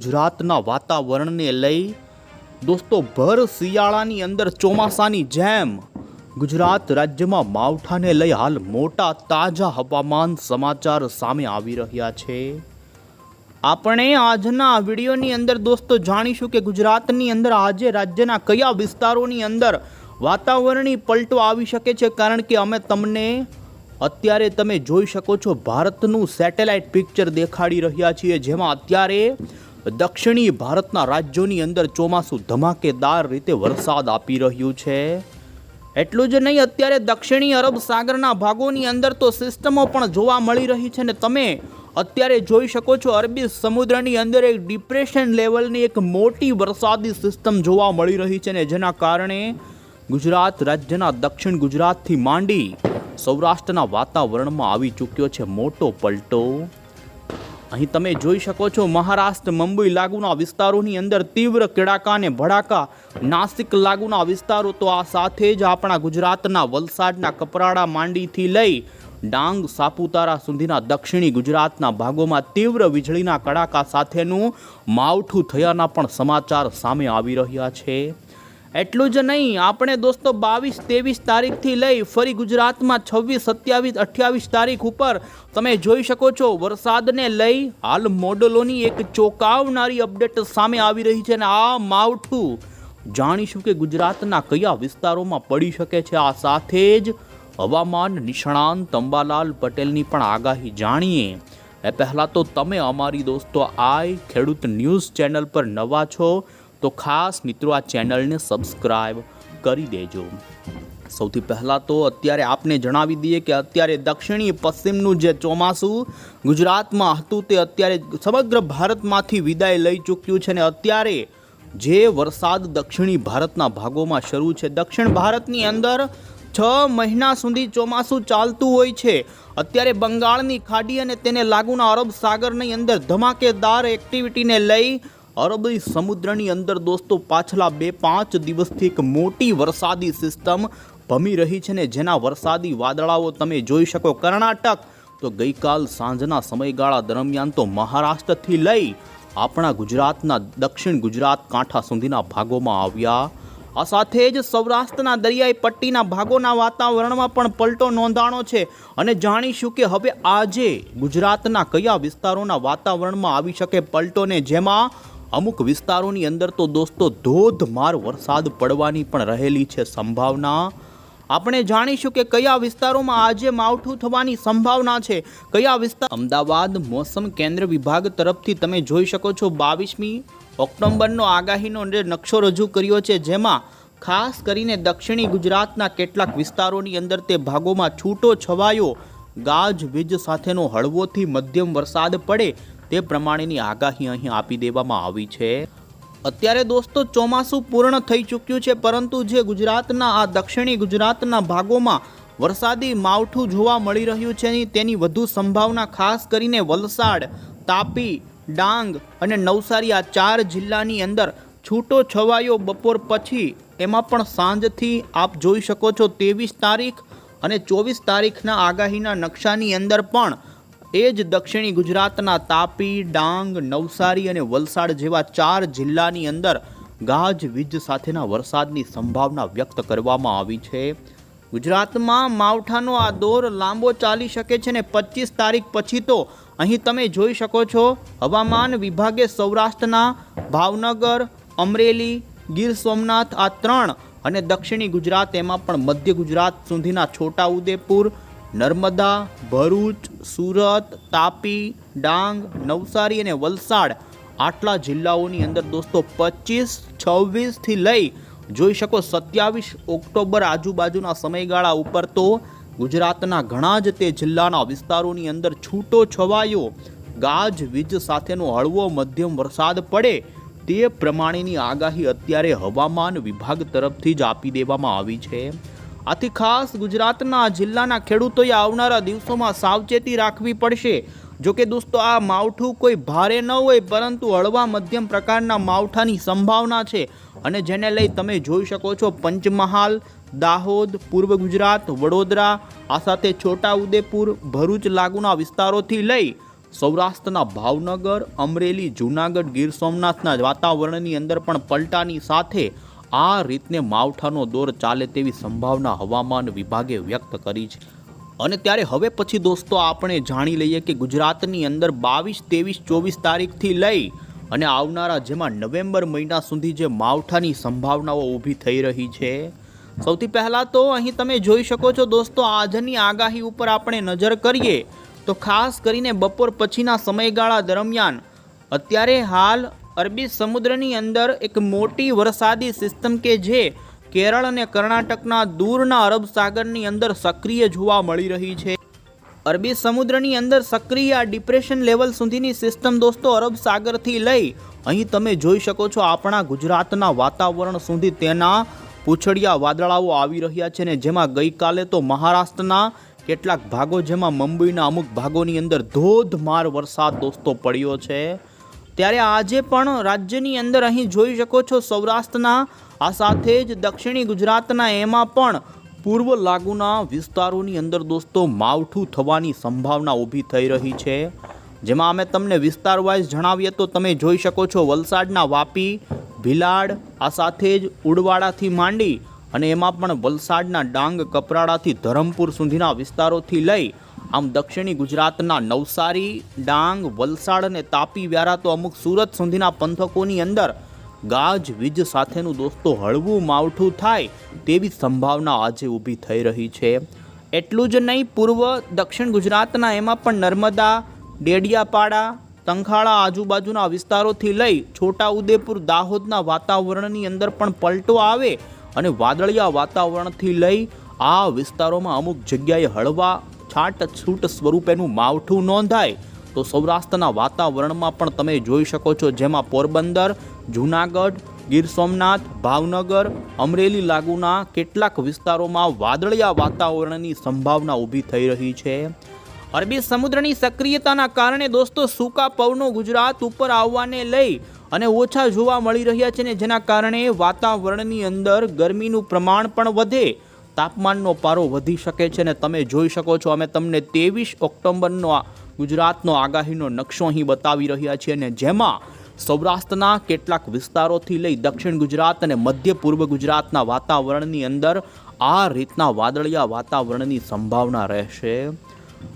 ગુજરાતના વાતાવરણને લઈ દોસ્તો, ભર શિયાળાની અંદર ચોમાસાની જેમ ગુજરાત રાજ્યમાં માવઠાને લઈ હાલ મોટા, તાજા હવામાન સમાચાર સામે આવી રહ્યા છે. આપણે આજના વિડીયોની અંદર દોસ્તો જાણીશું કે ગુજરાતની અંદર આજે રાજ્યના કયા વિસ્તારોની અંદર વાતાવરણી પલટો આવી શકે છે. કારણ કે અમે તમને અત્યારે તમે જોઈ શકો છો, ભારતનું સેટેલાઇટ પિક્ચર દેખાડી રહ્યા છીએ, જેમાં અત્યારે દક્ષિણી ભારતના રાજ્યોની અંદર ચોમાસું ધમાકેદાર રીતે વરસાદ આપી રહ્યું છે. એટલું જ નહીં, અત્યારે દક્ષિણી અરબ સાગરના ભાગોની અંદર તો સિસ્ટમો પણ જોવા મળી રહી છે ને તમે અત્યારે જોઈ શકો છો અરબી સમુદ્રની અંદર એક ડિપ્રેશન લેવલની એક મોટી વરસાદી સિસ્ટમ જોવા મળી રહી છે ને જેના કારણે ગુજરાત રાજ્યના દક્ષિણ ગુજરાતથી માંડી સૌરાષ્ટ્રના વાતાવરણમાં આવી ચૂક્યો છે મોટો પલટો. અહીં તમે જોઈ શકો છો મહારાષ્ટ્ર, મુંબઈ લાગુના વિસ્તારોની અંદર તીવ્ર કડાકા અને ભડાકા. નાસિક લાગુના વિસ્તારો તો આ સાથે જ આપણા ગુજરાતના વલસાડના કપરાડા માંડીથી લઈ ડાંગ, સાપુતારા સુધીના દક્ષિણી ગુજરાતના ભાગોમાં તીવ્ર વીજળીના કડાકા સાથેનું માવઠું થયાના પણ સમાચાર સામે આવી રહ્યા છે. એટલું જ નહીં, આપણે દોસ્તો બાવીસ ત્રેવીસ તારીખથી લઈ ફરી ગુજરાતમાં છવ્વીસ, સત્યાવીસ, અઠ્યાવીસ તારીખ ઉપર તમે જોઈ શકો છો, વરસાદને લઈ હાલ મોડલોની એક ચોંકાવનારી અપડેટ સામે આવી રહી છે અને આ માવઠું જાણીશું કે ગુજરાતના કયા વિસ્તારોમાં પડી શકે છે. આ સાથે જ હવામાન નિષ્ણાંત અંબાલાલ પટેલની પણ આગાહી જાણીએ. એ પહેલાં તો તમે અમારી દોસ્તો આઈ ખેડૂત ન્યૂઝ ચેનલ પર નવા છો તો ખાસ મિત્રો આ ચેનલને સબસ્ક્રાઈબ કરી દેજો. સૌથી પહેલાં તો અત્યારે આપને જણાવી દઈએ કે અત્યારે દક્ષિણી પશ્ચિમનું જે ચોમાસું ગુજરાતમાં હતું તે અત્યારે સમગ્ર ભારતમાંથી વિદાય લઈ ચૂક્યું છે અને અત્યારે જે વરસાદ દક્ષિણી ભારતના ભાગોમાં શરૂ છે, દક્ષિણ ભારતની અંદર છ મહિના સુધી ચોમાસું ચાલતું હોય છે. અત્યારે બંગાળની ખાડી અને તેને લાગુના અરબ સાગરની અંદર ધમાકેદાર એક્ટિવિટીને લઈ અરબી સમુદ્રની અંદર દોસ્તો પાછલા બે પાંચ દિવસથી એક મોટી વરસાદી સિસ્ટમ ભમી રહી છે ને જેના વરસાદી વાદળાઓ તમે જોઈ શકો કર્ણાટક. તો ગઈકાલ સાંજના સમયગાળા દરમિયાન તો મહારાષ્ટ્રથી લઈ આપણા ગુજરાતના દક્ષિણ ગુજરાત કાંઠા સુધીના ભાગોમાં આવ્યા. આ સાથે જ સૌરાષ્ટ્રના દરિયાઈ પટ્ટીના ભાગોના વાતાવરણમાં પણ પલટો નોંધાણો છે અને જાણીશું કે હવે આજે ગુજરાતના કયા વિસ્તારોના વાતાવરણમાં આવી શકે પલટોને જેમાં અમુક વિસ્તારોની અંદર તો દોસ્તો ધોધમાર વરસાદ પડવાની પણ રહેલી છે સંભાવના. આપણે જાણીશું કે કયા વિસ્તારોમાં આજે માવઠું થવાની સંભાવના છે. કયા વિસ્તાર અમદાવાદ મોસમ કેન્દ્ર વિભાગ તરફથી તમે જોઈ શકો છો બાવીસમી ઓક્ટોબરનો આગાહીનો નકશો રજૂ કર્યો છે, જેમાં ખાસ કરીને દક્ષિણી ગુજરાતના કેટલાક વિસ્તારોની અંદર તે ભાગોમાં છૂટો છવાયો. ગાજ, વીજ સાથેનો હળવોથી મધ્યમ વરસાદ પડે. તે પ્રમાણેની આગાહી અહીં આપી દેવામાં આવી છે. અત્યારે દોસ્તો ચોમાસું પૂર્ણ થઈ ચૂક્યું છે, પરંતુ જે ગુજરાતના, આ દક્ષિણી ગુજરાતના ભાગોમાં વરસાદી માવઠું જોવા મળી રહ્યું છે તેની વધુ સંભાવના ખાસ કરીને વલસાડ, તાપી, ડાંગ અને નવસારી, આ ચાર જિલ્લાની અંદર છૂટો છવાયો બપોર પછી એમાં પણ સાંજથી આપ જોઈ શકો છો, ત્રેવીસ તારીખ અને ચોવીસ તારીખના આગાહીના નકશાની અંદર પણ એ જ દક્ષિણી ગુજરાતના તાપી, ડાંગ, નવસારી અને વલસાડ જેવા ચાર જિલ્લાની અંદર ગાજ, વીજ સાથેના વરસાદની સંભાવના વ્યક્ત કરવામાં આવી છે. ગુજરાતમાં માવઠાનો આ દોર લાંબો ચાલી શકે છે ને પચીસ તારીખ પછી તો અહીં તમે જોઈ શકો છો, હવામાન વિભાગે સૌરાષ્ટ્રના ભાવનગર, અમરેલી, ગીર સોમનાથ આ ત્રણ અને દક્ષિણી ગુજરાત એમાં પણ મધ્ય ગુજરાત સુધીના છોટા ઉદેપુર નર્મદા, ભરૂચ, સુરત, તાપી, ડાંગ, નવસારી અને વલસાડ આટલા જિલ્લાઓની અંદર દોસ્તો પચીસ છવ્વીસથી લઈ જોઈ શકો સત્યાવીસ ઓક્ટોબર આજુબાજુના સમયગાળા ઉપર તો ગુજરાતના ઘણા જ તે જિલ્લાના વિસ્તારોની અંદર છૂટો છવાયો. ગાજ, વીજ સાથેનો હળવો મધ્યમ વરસાદ પડે તે પ્રમાણેની આગાહી અત્યારે હવામાન વિભાગ તરફથી જ આપી દેવામાં આવી છે. આથી ખાસ ગુજરાતના જિલ્લાના ખેડૂતોએ આવનારા દિવસોમાં સાવચેતી રાખવી પડશે. જો કે દોસ્તો, આ માવઠું કોઈ ભારે ન હોય, પરંતુ હળવા મધ્યમ પ્રકારના માવઠાની સંભાવના છે અને જેને લઈ તમે જોઈ શકો છો પંચમહાલ, દાહોદ, પૂર્વ ગુજરાત, વડોદરા, આ સાથે છોટા ઉદેપુર, ભરૂચ લાગુના વિસ્તારોથી લઈ સૌરાષ્ટ્રના ભાવનગર, અમરેલી, જૂનાગઢ, ગીર સોમનાથના વાતાવરણની અંદર પણ પલટાની સાથે આ રીતને માવઠાનો દોર ચાલે તેવી સંભાવના હવામાન વિભાગે વ્યક્ત કરી છે. અને ત્યારે હવે પછી દોસ્તો આપણે જાણી લઈએ કે ગુજરાતની અંદર બાવીસ, ત્રેવીસ, ચોવીસ તારીખથી લઈ અને આવનારા જેમાં નવેમ્બર મહિના સુધી જે માવઠાની સંભાવનાઓ ઊભી થઈ રહી છે. સૌથી પહેલાં તો અહીં તમે જોઈ શકો છો દોસ્તો આજની આગાહી ઉપર આપણે નજર કરીએ તો ખાસ કરીને બપોર પછીના સમયગાળા દરમિયાન અત્યારે હાલ અરબી સમુદ્રની અંદર એક મોટી વરસાદી સિસ્ટમ કે જે કેરળ અને કર્ણાટકના દૂરના અરબ સાગરની અંદર સક્રિય જોવા મળી રહી છે. અરબી સમુદ્રની અંદર સક્રિય આ ડિપ્રેશન લેવલ સુધીની સિસ્ટમ દોસ્તો અરબ સાગરથી લઈ અહીં તમે જોઈ શકો છો આપણા ગુજરાતના વાતાવરણ સુધી તેના પૂછડિયા વાદળાઓ આવી રહ્યા છે ને જેમાં ગઈકાલે તો મહારાષ્ટ્રના કેટલાક ભાગો જેમાં મુંબઈના અમુક ભાગોની અંદર ધોધમાર વરસાદ દોસ્તો પડ્યો છે. ત્યારે આજે પણ રાજ્યની અંદર અહીં જોઈ શકો છો સૌરાષ્ટ્રના, આ સાથે જ દક્ષિણી ગુજરાતના એમાં પણ પૂર્વ લાગુના વિસ્તારોની અંદર દોસ્તો માવઠું થવાની સંભાવના ઊભી થઈ રહી છે. જેમાં અમે તમને વિસ્તાર વાઇઝ જણાવીએ તો તમે જોઈ શકો છો વલસાડના વાપી, ભીલાડ, આ સાથે જ ઉડવાડાથી માંડી અને એમાં પણ વલસાડના ડાંગ, કપરાડાથી ધરમપુર સુધીના વિસ્તારોથી લઈ આમ દક્ષિણી ગુજરાતના નવસારી, ડાંગ, વલસાડ અને તાપી વ્યારા તો અમુક સુરત સુધીના પંથકોની અંદર ગાજ, વીજ સાથેનું દોસ્તો હળવું માવઠું થાય તેવી સંભાવના આજે ઊભી થઈ રહી છે. એટલું જ નહીં, પૂર્વ દક્ષિણ ગુજરાતના એમાં પણ નર્મદા, ડેડિયાપાડા, તંખાળા આજુબાજુના વિસ્તારોથી લઈ છોટાઉદેપુર, દાહોદના વાતાવરણની અંદર પણ પલટો આવે અને વાદળિયા વાતાવરણથી લઈ આ વિસ્તારોમાં અમુક જગ્યાએ હળવા છાટ છૂટ સ્વરૂપેનું માવઠું નોંધાય. તો સૌરાષ્ટ્રના વાતાવરણમાં પણ તમે જોઈ શકો છો જેમાં પોરબંદર, જૂનાગઢ, ગીર સોમનાથ, ભાવનગર, અમરેલી લાગુના કેટલાક વિસ્તારોમાં વાદળિયા વાતાવરણની સંભાવના ઊભી થઈ રહી છે. અરબી સમુદ્રની સક્રિયતાના કારણે દોસ્તો સૂકા પવનો ગુજરાત ઉપર આવવાને લઈ અને ઓછા જોવા મળી રહ્યા છે ને જેના કારણે વાતાવરણની અંદર ગરમીનું પ્રમાણ પણ વધે. તાપમાનનો પારો વધી શકે છે ને તમે જોઈ શકો છો, અમે તમને ત્રેવીસ ઓક્ટોબરનો ગુજરાતનો આગાહીનો નકશો અહીં બતાવી રહ્યા છીએ અને જેમાં સૌરાષ્ટ્રના કેટલાક વિસ્તારોથી લઈ દક્ષિણ ગુજરાત અને મધ્ય પૂર્વ ગુજરાતના વાતાવરણની અંદર આ રીતના વાદળિયા વાતાવરણની સંભાવના રહેશે.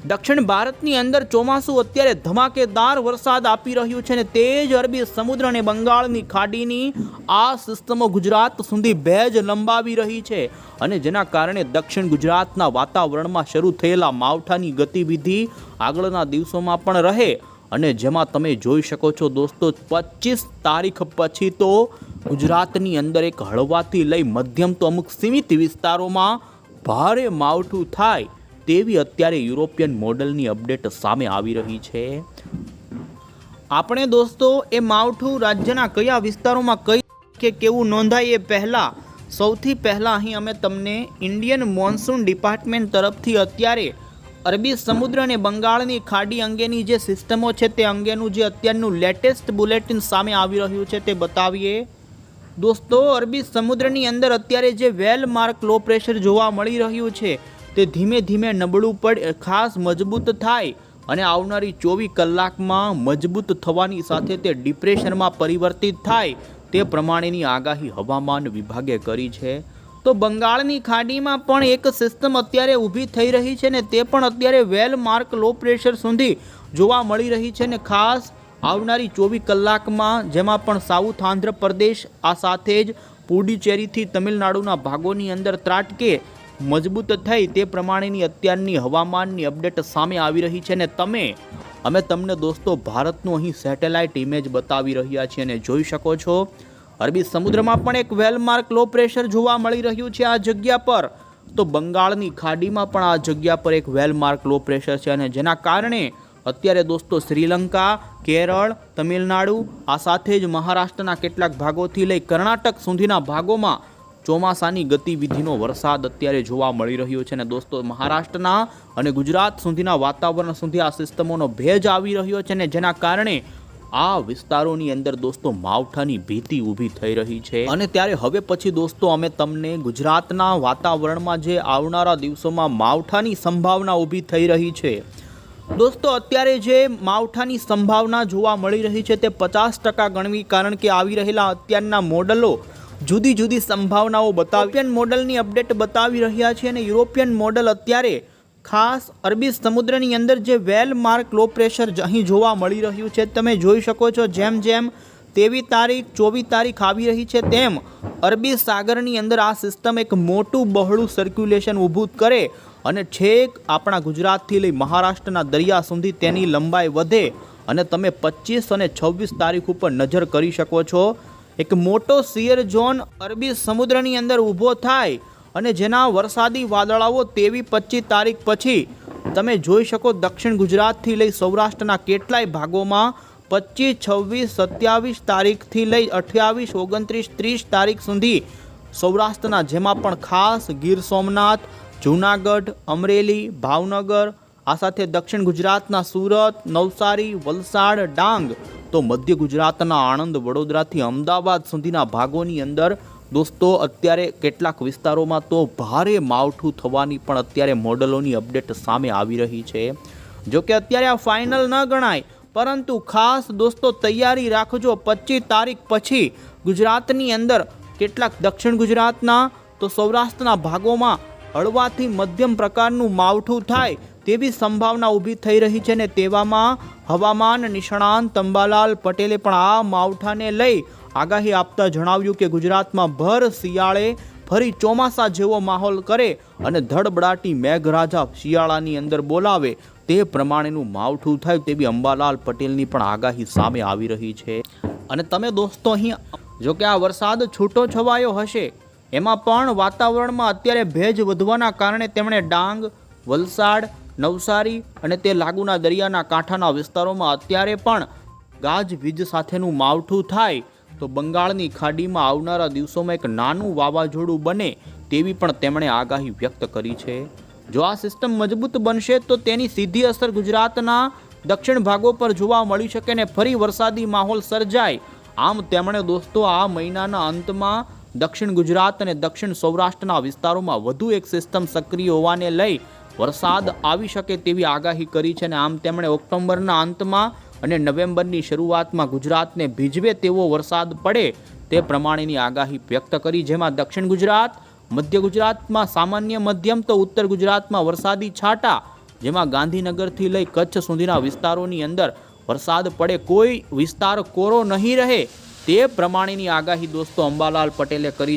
દક્ષિણ ભારતની અંદર ચોમાસું અત્યારે ધમાકેદાર વરસાદ આપી રહ્યું છે અને તે જ અરબી સમુદ્ર અને બંગાળની ખાડીની આ સિસ્ટમો ગુજરાત સુધી ભેજ લંબાવી રહી છે. અને જેના કારણે દક્ષિણ ગુજરાતના વાતાવરણમાં શરૂ થયેલા માવઠાની ગતિવિધિ આગળના દિવસોમાં પણ રહે. અને જેમાં તમે જોઈ શકો છો દોસ્તો, પચીસ તારીખ પછી તો ગુજરાતની અંદર એક હળવાથી લઈ મધ્યમ તો અમુક સીમિત વિસ્તારોમાં ભારે માવઠું થાય. તેવી અત્યારે યુરોપિયન મોડલની અપડેટ સામે આવી રહી છે. આપણે દોસ્તો, એ માવઠું રાજ્યના કયા વિસ્તારોમાં કઈ કે કેવું નોંધાય એ પહેલાં, સૌથી પહેલાં અહીં અમે તમને ઇન્ડિયન મોન્સૂન ડિપાર્ટમેન્ટ તરફથી અત્યારે અરબી સમુદ્ર અને બંગાળની ખાડી અંગેની જે સિસ્ટમો છે તે અંગેનું જે અત્યારનું લેટેસ્ટ બુલેટિન સામે આવી રહ્યું છે તે બતાવીએ. દોસ્તો, અરબી સમુદ્રની અંદર અત્યારે જે વેલ માર્ક લો પ્રેશર જોવા મળી રહ્યું છે તે ધીમે ધીમે નબળું પડે ખાસ મજબૂત થાય અને આવનારી ચોવીસ કલાકમાં મજબૂત થવાની સાથે તે ડિપ્રેશનમાં પરિવર્તિત થાય તે પ્રમાણેની આગાહી હવામાન વિભાગે કરી છે. તો બંગાળની ખાડીમાં પણ એક સિસ્ટમ અત્યારે ઊભી થઈ રહી છે ને તે પણ અત્યારે વેલ માર્ક લો પ્રેશર સુધી જોવા મળી રહી છે ને ખાસ આવનારી ચોવીસ કલાકમાં જેમાં પણ સાઉથ આંધ્રપ્રદેશ આ સાથે જ પુડુચેરીથી તમિલનાડુના ભાગોની અંદર ત્રાટકે મજબૂત થઈ તે પ્રમાણેની અત્યારની હવામાનની અપડેટ સામે આવી રહી છે ને તમે, અમે તમને દોસ્તો ભારતનું અહીં સેટેલાઇટ ઇમેજ બતાવી રહ્યા છીએ અને જોઈ શકો છો. અરબી સમુદ્રમાં પણ એક વેલમાર્ક લો પ્રેશર જોવા મળી રહ્યું છે આ જગ્યા પર. તો બંગાળની ખાડીમાં પણ આ જગ્યા પર એક વેલમાર્ક લો પ્રેશર છે અને જેના કારણે અત્યારે દોસ્તો શ્રીલંકા, કેરળ, તમિલનાડુ, આ સાથે જ મહારાષ્ટ્રના કેટલાક ભાગોથી લઈ કર્ણાટક સુધીના ભાગોમાં ચોમાસાની ગતિવિધિનો વરસાદ અત્યારે જોવા મળી રહ્યો છે. અને દોસ્તો, મહારાષ્ટ્રના અને ગુજરાત સુધીના વાતાવરણ સુધી આ સિસ્ટમોનો ભેજ આવી રહ્યો છે ને જેના કારણે આ વિસ્તારોની અંદર દોસ્તો માવઠાની ભીતિ ઊભી થઈ રહી છે. અને ત્યારે હવે પછી દોસ્તો અમે તમને ગુજરાતના વાતાવરણમાં જે આવનારા દિવસોમાં માવઠાની સંભાવના ઊભી થઈ રહી છે. દોસ્તો, અત્યારે જે માવઠાની સંભાવના જોવા મળી રહી છે તે પચાસ ટકા ગણવી કારણ કે આવી રહેલા અત્યારના મોડલો જુદી જુદી સંભાવનાઓ બતાવી મોડલની અપડેટ બતાવી રહ્યા છે અને યુરોપિયન મોડલ અત્યારે ખાસ અરબી સમુદ્રની અંદર જે વેલ માર્ક લો પ્રેશર અહીં જોવા મળી રહ્યું છે. તમે જોઈ શકો છો જેમ જેમ તેવી તારીખ, ચોવીસ તારીખ આવી રહી છે, તેમ અરબી સાગરની અંદર આ સિસ્ટમ એક મોટું બહોળું સર્ક્યુલેશન ઊભું કરે અને છેક આપણા ગુજરાતથી લઈ મહારાષ્ટ્રના દરિયા સુધી તેની લંબાઈ વધે અને તમે પચીસ અને છવ્વીસ તારીખ ઉપર નજર કરી શકો છો. એક મોટો સિયર ઝોન અરબી સમુદ્રની અંદર ઊભો થાય અને જેના વરસાદી વાદળાઓ તેવી પચીસ તારીખ પછી તમે જોઈ શકો દક્ષિણ ગુજરાતથી લઈ સૌરાષ્ટ્રના કેટલાય ભાગોમાં પચીસ, છવ્વીસ, સત્યાવીસ તારીખથી લઈ અઠ્યાવીસ, ઓગણત્રીસ, ત્રીસ તારીખ સુધી સૌરાષ્ટ્રના જેમાં પણ ખાસ ગીર સોમનાથ, જૂનાગઢ, અમરેલી, ભાવનગર, આ સાથે દક્ષિણ ગુજરાતના સુરત, નવસારી, વલસાડ, ડાંગ તો મધ્ય ગુજરાતના આણંદ, વડોદરાથી અમદાવાદ સુધીના ભાગોની અંદર દોસ્તો, અત્યારે કેટલાક વિસ્તારોમાં તો ભારે માવઠું થવાની પણ અત્યારે મોડલોની અપડેટ સામે આવી રહી છે. જો કે અત્યારે આ ફાઇનલ ન ગણાય, પરંતુ ખાસ દોસ્તો તૈયારી રાખજો. પચીસ તારીખ પછી ગુજરાતની અંદર કેટલાક દક્ષિણ ગુજરાતના તો સૌરાષ્ટ્રના ભાગોમાં હળવાથી મધ્યમ પ્રકારનું માવઠું થાય તેવી સંભાવના ઊભી થઈ રહી છે ને તેવામાં હવામાન નિષ્ણાંત તંબાલાલ પટેલે પણ આ માવઠાને લઈ આગાહી આપતા જણાવ્યું કે ગુજરાતમાં ભર શિયાળે ફરી ચોમાસા જેવો માહોલ કરે અને ધડબડાટી મેઘરાજા શિયાળાની અંદર બોલાવે તે પ્રમાણેનું માવઠું થાય તેવી અંબાલાલ પટેલની પણ આગાહી સામે આવી રહી છે. અને તમે દોસ્તો અહીં જો કે આ વરસાદ છૂટો છવાયો હશે, એમાં પણ વાતાવરણમાં અત્યારે ભેજ વધવાના કારણે તેમણે ડાંગ, વલસાડ નવસારી અને તે લાગુના દરિયાના કાંઠાના વિસ્તારોમાં અત્યારે પણ ગાજવીજ સાથેનું માવઠું થાય તો બંગાળની ખાડીમાં આવનારા દિવસોમાં એક નાનું વાવાઝોડું બને તેવી પણ તેમણે આગાહી વ્યક્ત કરી છે. જો આ સિસ્ટમ મજબૂત બનશે તો તેની સીધી અસર ગુજરાતના દક્ષિણ ભાગો પર જોવા મળી શકે ને ફરી વરસાદી માહોલ સર્જાય. આમ તેમણે દોસ્તો, આ મહિનાના અંતમાં દક્ષિણ ગુજરાત અને દક્ષિણ સૌરાષ્ટ્રના વિસ્તારોમાં વધુ એક સિસ્ટમ સક્રિય હોવાને લઈ વરસાદ આવી શકે તેવી આગાહી કરી છે અને આમ તેમણે ઓક્ટોબરના અંતમાં અને નવેમ્બરની શરૂઆતમાં ગુજરાતને ભીજવે તેવો વરસાદ પડે તે પ્રમાણેની આગાહી વ્યક્ત કરી. જેમાં દક્ષિણ ગુજરાત, મધ્ય ગુજરાતમાં સામાન્ય મધ્યમ તો ઉત્તર ગુજરાતમાં વરસાદી છાંટા, જેમાં ગાંધીનગરથી લઈ કચ્છ સુધીના વિસ્તારોની અંદર વરસાદ પડે. કોઈ વિસ્તાર કોરો નહીં રહે તે પ્રમાણેની આગાહી દોસ્તો અંબાલાલ પટેલે કરી છે.